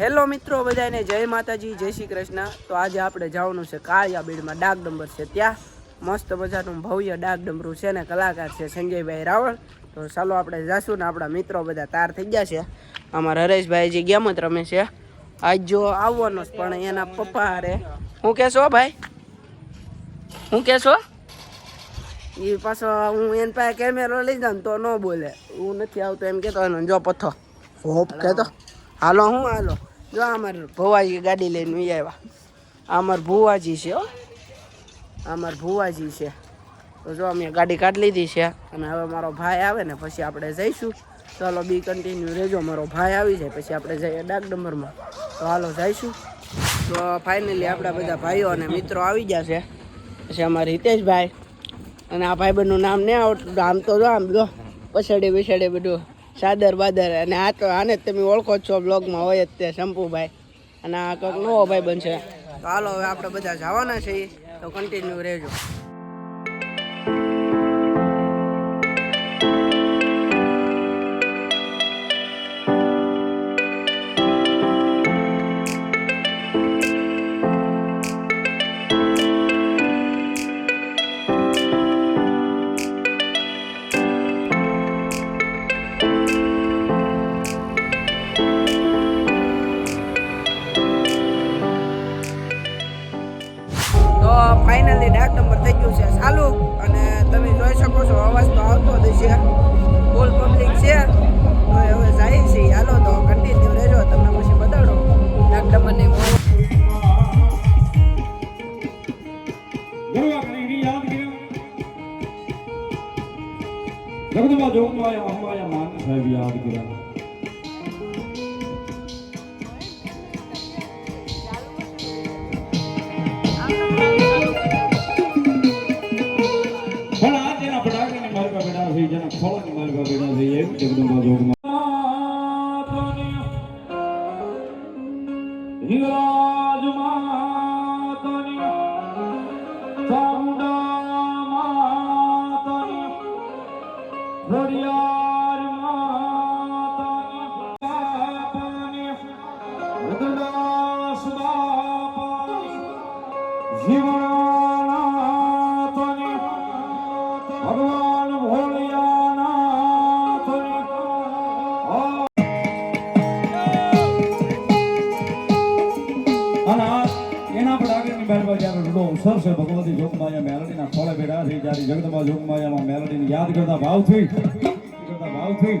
Hello મિત્રો બધાને જય માતાજી, જય શ્રી કૃષ્ણ. તો આજે આપણે જવાનું છે કાળિયા બીડમાં ડાક ડંબર છે ત્યાં. મસ્ત મજાનું ભવ્ય ડાક ડમરું છે ને, કલાકાર છે સંજયભાઈ રાવળ. તો ચાલો આપણે જાશું ને, આપણા મિત્રો બધા તાર થઈ ગયા છે. અમારા હરેશભાઈ જે ગેમત રમે છે. આજ જો આવવાનો જ પણ એના પપ્પા હારે. હું કહેશો ભાઈ? હું કહેશો એ પાછો હું એન પાસે કેમેરો લઈ જાઉં તો ન બોલે. હું નથી આવતો એમ કહેતો જો પથ્થો હોપ કહેતો હાલો, હું હાલો. જો અમાર ભુવાજી ગાડી લઈને આવ્યા. અમાર ભુવાજી છે, હો. અમાર ભુવાજી છે. તો જો અમે ગાડી કાઢી લીધી છે અને હવે મારો ભાઈ આવે ને પછી આપણે જઈશું. ચાલો, બી કન્ટિન્યુ રહેજો. મારો ભાઈ આવી જાય, પછી આપણે જઈએ ડાક ડંબરમાં તો હાલો, જઈશું. તો ફાઇનલી આપણા બધા ભાઈઓ અને મિત્રો આવી ગયા છે. પછી અમારા હિતેશભાઈ અને આ ભાઈબંધનું નામ નહીં આવડતું આમ તો જો આમ જો. પછાડે બેસાડે બધું. સાદર બાદર. અને આ તો આને તમે ઓળખો છો બ્લોગમાં હોય જ તે શંપુભાઈ અને આ કંઈક નવો ભાઈ બનશે તો હાલો હવે આપણે બધા જવાના છીએ. તો કન્ટિન્યુ રહેજો. ભગવાન ભોળિયાનાથની. અને એના પણ આગળની જ્યારે રૂડો અવસર છે. ભગવતી જોગમાયા મેલડીના ખોળે બેઠા છે. જ્યારે જગદંબા જોગમાયામાં મેલડીને યાદ કરતા ભાવથી કરતા ભાવથી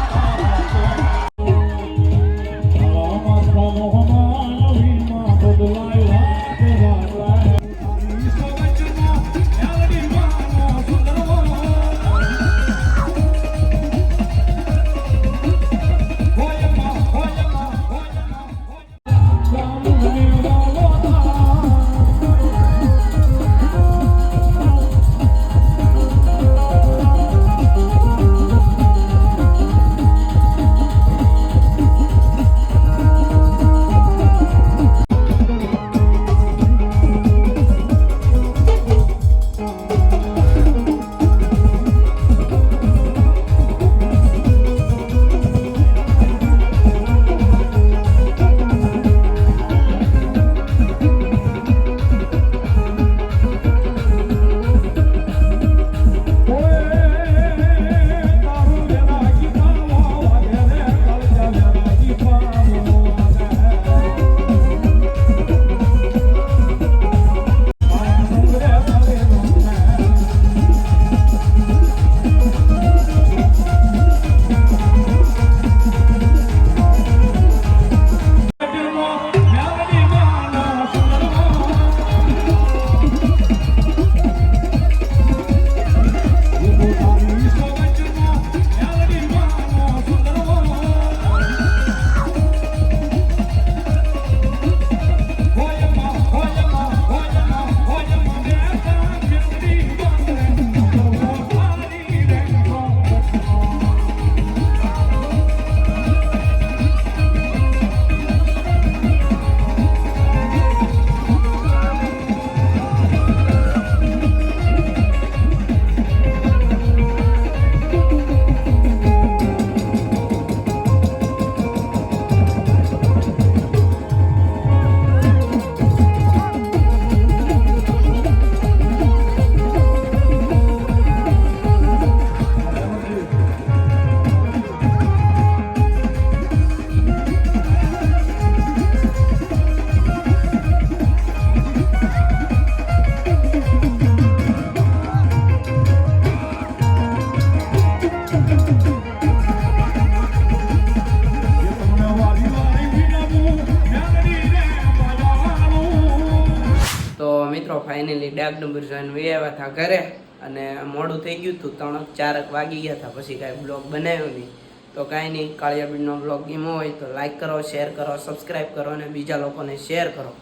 ફાઇનલી ડાક નંબર જોઈને વે હતા ઘરે અને મોડું થઈ ગયું હતું ત્રણ ચારક વાગી ગયા હતા પછી કાંઈ બ્લોગ બનાવ્યો નહીં. તો કાંઈ નહીં, કાળિયાબીડનો બ્લોગ ગીમો હોય તો લાઇક કરો, શેર કરો, સબસ્ક્રાઈબ કરો અને બીજા લોકોને શેર કરો.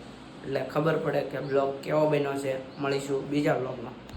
એટલે ખબર પડે કે બ્લોગ કેવો બન્યો છે. મળીશું બીજા બ્લોગમાં.